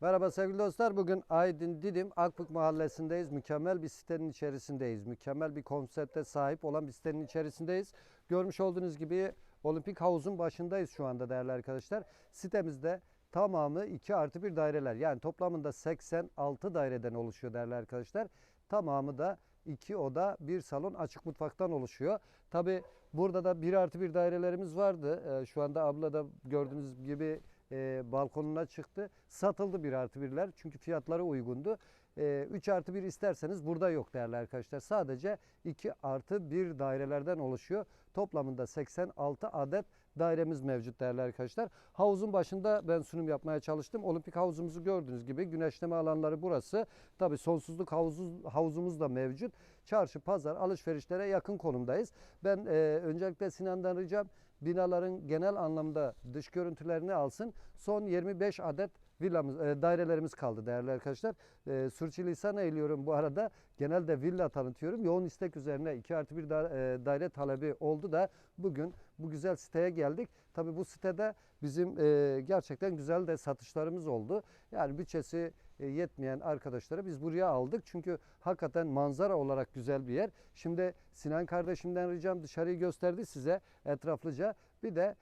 Merhaba sevgili dostlar. Bugün Aydın Didim Akbük Mahallesi'ndeyiz. Mükemmel bir sitenin içerisindeyiz. Mükemmel bir konsepte sahip olan bir sitenin içerisindeyiz. Görmüş olduğunuz gibi olimpik havuzun başındayız şu anda değerli arkadaşlar. Sitemizde tamamı 2 artı 1 daireler. Yani toplamında 86 daireden oluşuyor değerli arkadaşlar. Tamamı da 2 oda, bir salon, açık mutfaktan oluşuyor. Tabi burada da 1 artı 1 dairelerimiz vardı. Ee, şu anda abla da gördüğünüz gibi e, balkonuna çıktı. Satıldı 1 artı 1'ler çünkü fiyatları uygundu. 3 artı 1 isterseniz burada yok değerli arkadaşlar. Sadece 2 artı 1 dairelerden oluşuyor. Toplamında 86 adet dairemiz mevcut değerli arkadaşlar. Havuzun başında ben sunum yapmaya çalıştım. Olimpik havuzumuzu gördüğünüz gibi güneşleme alanları burası. Tabi sonsuzluk havuzu, havuzumuz da mevcut. Çarşı, pazar, alışverişlere yakın konumdayız. Ben e, öncelikle Sinan'dan ricam binaların genel anlamda dış görüntülerini alsın. Son 25 adet villamız, e, dairelerimiz kaldı değerli arkadaşlar. E, sürçülisan eğiliyorum bu arada. Genelde villa tanıtıyorum. Yoğun istek üzerine 2 artı 1 da, e, daire talebi oldu da bugün bu güzel siteye geldik. Tabi bu sitede bizim e, gerçekten güzel de satışlarımız oldu. Yani bütçesi e, yetmeyen arkadaşları biz buraya aldık. Çünkü hakikaten manzara olarak güzel bir yer. Şimdi Sinan kardeşimden ricam dışarıyı gösterdi size etraflıca. Bir de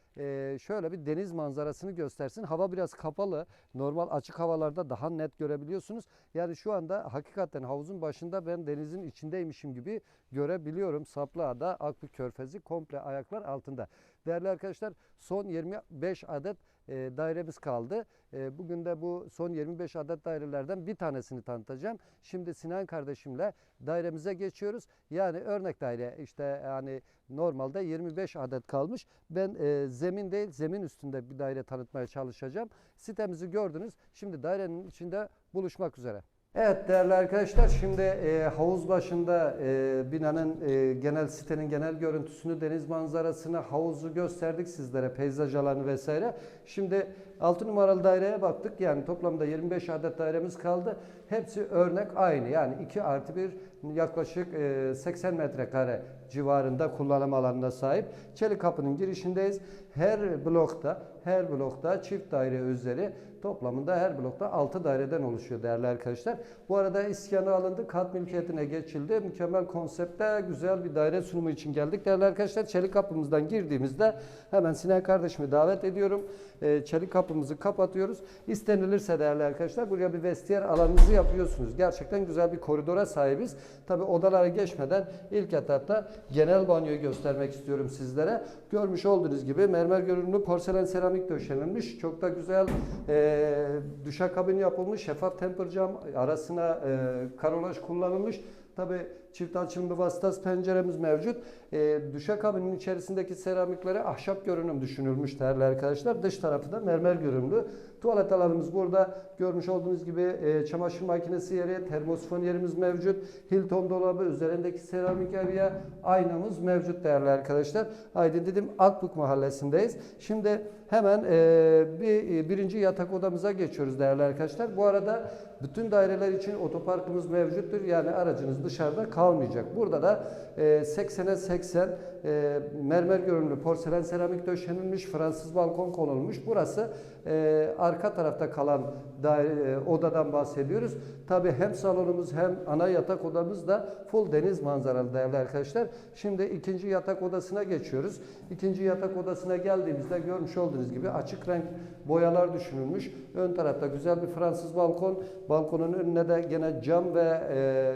şöyle bir deniz manzarasını göstersin. Hava biraz kapalı. Normal açık havalarda daha net görebiliyorsunuz. Yani şu anda hakikaten havuzun başında ben denizin içindeymişim gibi görebiliyorum. Saplıada Akbük Körfezi komple ayaklar altında. Değerli arkadaşlar son 25 adet e, dairemiz kaldı. E, bugün de bu son 25 adet dairelerden bir tanesini tanıtacağım. Şimdi Sinan kardeşimle dairemize geçiyoruz. Yani örnek daire işte yani normalde 25 adet kalmış. Ben e, zemin değil zemin üstünde bir daire tanıtmaya çalışacağım. Sitemizi gördünüz. Şimdi dairenin içinde buluşmak üzere. Evet değerli arkadaşlar şimdi e, havuz başında e, binanın e, genel sitenin genel görüntüsünü, deniz manzarasını, havuzu gösterdik sizlere, peyzaj alanı vesaire. Şimdi 6 numaralı daireye baktık yani toplamda 25 adet dairemiz kaldı. Hepsi örnek aynı yani 2 artı 1 yaklaşık e, 80 metrekare civarında kullanım alanına sahip. Çelik kapının girişindeyiz. Her blokta her blokta çift daire üzeri toplamında her blokta 6 daireden oluşuyor değerli arkadaşlar. Bu arada iskanı alındı, kat mülkiyetine geçildi. Mükemmel konsepte güzel bir daire sunumu için geldik. Değerli arkadaşlar çelik kapımızdan girdiğimizde hemen Sinan kardeşimi davet ediyorum. Ee, çelik kapımızı kapatıyoruz. İstenilirse değerli arkadaşlar buraya bir vestiyer alanınızı yapıyorsunuz. Gerçekten güzel bir koridora sahibiz. Tabi odalara geçmeden ilk etapta genel banyoyu göstermek istiyorum sizlere. Görmüş olduğunuz gibi mermer görünümlü porselen seramik döşenilmiş. Çok da güzel e, duşakabin yapılmış. Şeffaf temper cam arasına e, karolaj kullanılmış. Tabi çift açılımlı vasıtası penceremiz mevcut. E, duşakabinin içerisindeki seramiklere ahşap görünüm düşünülmüş değerli arkadaşlar. Dış tarafı da mermer görünümlü. Tuvalet alanımız burada. Görmüş olduğunuz gibi e, çamaşır makinesi yeri, termosifon yerimiz mevcut. Hilton dolabı, üzerindeki seramik evye, aynamız mevcut değerli arkadaşlar. Aydın dedim Akbük mahallesindeyiz. Şimdi hemen e, bir birinci yatak odamıza geçiyoruz değerli arkadaşlar. Bu arada bütün daireler için otoparkımız mevcuttur. Yani aracınız dışarıda kalmayacak. Burada da e, 80'e 80 e, mermer görünümlü porselen seramik döşenilmiş, Fransız balkon konulmuş. Burası e, arka tarafta kalan daire, e, odadan bahsediyoruz. Tabi hem salonumuz hem ana yatak odamız da full deniz manzaralı değerli arkadaşlar. Şimdi ikinci yatak odasına geçiyoruz. İkinci yatak odasına geldiğimizde görmüş olduğunuz gibi açık renk boyalar düşünülmüş. Ön tarafta güzel bir Fransız balkon. Balkonun önüne de gene cam ve e,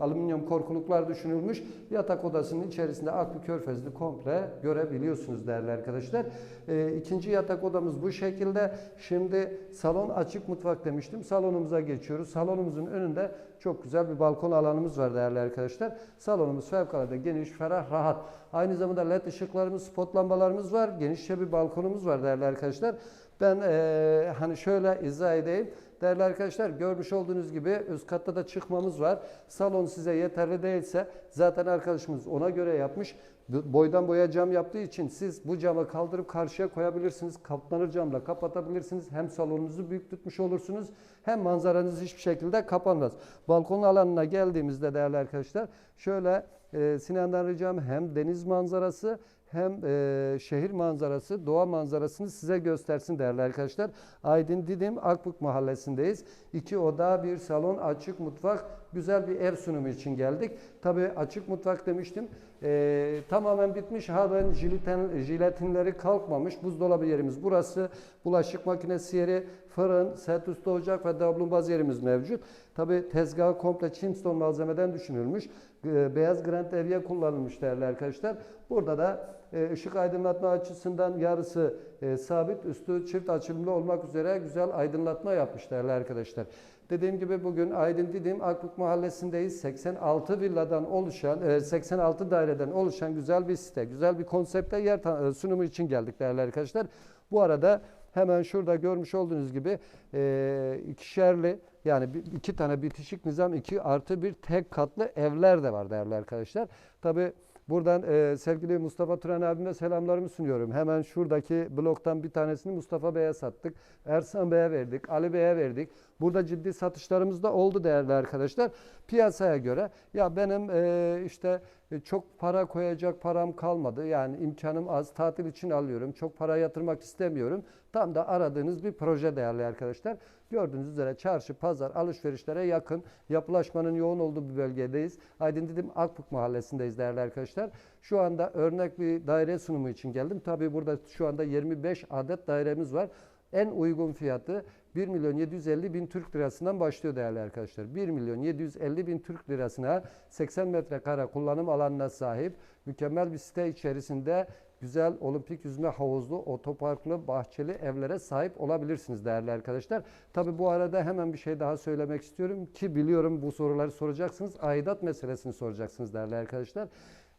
alüminyum korkuluklar düşünülmüş. Yatak odasının içerisinde Aklı Körfezli komple görebiliyorsunuz değerli arkadaşlar. E, ikinci yatak odamız bu şekilde. Şimdi salon açık mutfak demiştim. Salonumuza geçiyoruz. Salonumuzun önünde çok güzel bir balkon alanımız var değerli arkadaşlar. Salonumuz fevkalade geniş, ferah, rahat. Aynı zamanda led ışıklarımız, spot lambalarımız var. Genişçe bir balkonumuz var değerli arkadaşlar. Ben e, hani şöyle izah edeyim. Değerli arkadaşlar görmüş olduğunuz gibi üst katta da çıkmamız var. Salon size yeterli değilse zaten arkadaşımız ona göre yapmış. Boydan boya cam yaptığı için siz bu camı kaldırıp karşıya koyabilirsiniz. Katlanır camla kapatabilirsiniz. Hem salonunuzu büyük tutmuş olursunuz hem manzaranız hiçbir şekilde kapanmaz. Balkon alanına geldiğimizde değerli arkadaşlar şöyle e, Sinan'dan ricam hem deniz manzarası hem e, şehir manzarası, doğa manzarasını size göstersin değerli arkadaşlar. Aydın Didim Akbuk Mahallesi'ndeyiz. İki oda, bir salon, açık mutfak, güzel bir ev sunumu için geldik. Tabii açık mutfak demiştim. E, tamamen bitmiş. Halen jileten, jiletinleri kalkmamış. Buzdolabı yerimiz burası. Bulaşık makinesi yeri, fırın, set üstü ocak ve davlumbaz yerimiz mevcut. Tabii tezgahı komple Chimstone malzemeden düşünülmüş. E, Beyaz Grand Evye kullanılmış değerli arkadaşlar. Burada da e, ışık aydınlatma açısından yarısı e, sabit, üstü çift açılımlı olmak üzere güzel aydınlatma yapmış değerli arkadaşlar. Dediğim gibi bugün Aydın Didim Akbuk Mahallesi'ndeyiz. 86 villadan oluşan, e, 86 daireden oluşan güzel bir site, güzel bir konsepte yer sunumu için geldik değerli arkadaşlar. Bu arada hemen şurada görmüş olduğunuz gibi e, ikişerli yani iki tane bitişik nizam, iki artı bir tek katlı evler de var değerli arkadaşlar. Tabi buradan e, sevgili Mustafa Turan abime selamlarımı sunuyorum. Hemen şuradaki bloktan bir tanesini Mustafa Bey'e sattık. Ersan Bey'e verdik, Ali Bey'e verdik. Burada ciddi satışlarımız da oldu değerli arkadaşlar. Piyasaya göre ya benim e, işte çok para koyacak param kalmadı. Yani imkanım az. Tatil için alıyorum. Çok para yatırmak istemiyorum. Tam da aradığınız bir proje değerli arkadaşlar. Gördüğünüz üzere çarşı, pazar, alışverişlere yakın. Yapılaşmanın yoğun olduğu bir bölgedeyiz. Aydın Didim Akbuk Mahallesi'ndeyiz değerli arkadaşlar. Şu anda örnek bir daire sunumu için geldim. Tabii burada şu anda 25 adet dairemiz var. En uygun fiyatı 1 milyon 750 bin Türk lirasından başlıyor değerli arkadaşlar. 1 milyon 750 bin Türk lirasına 80 metrekare kullanım alanına sahip mükemmel bir site içerisinde güzel olimpik yüzme havuzlu, otoparklı, bahçeli evlere sahip olabilirsiniz değerli arkadaşlar. Tabi bu arada hemen bir şey daha söylemek istiyorum ki biliyorum bu soruları soracaksınız. Aidat meselesini soracaksınız değerli arkadaşlar.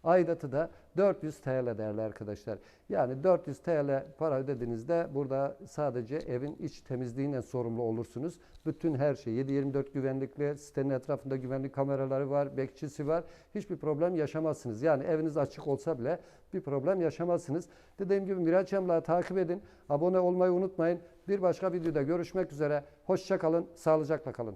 Aidatı da 400 TL değerli arkadaşlar. Yani 400 TL para ödediğinizde burada sadece evin iç temizliğiyle sorumlu olursunuz. Bütün her şey 7-24 güvenlikli, sitenin etrafında güvenlik kameraları var, bekçisi var. Hiçbir problem yaşamazsınız. Yani eviniz açık olsa bile bir problem yaşamazsınız. Dediğim gibi Miraç Emlak'ı takip edin. Abone olmayı unutmayın. Bir başka videoda görüşmek üzere. Hoşça kalın, sağlıcakla kalın.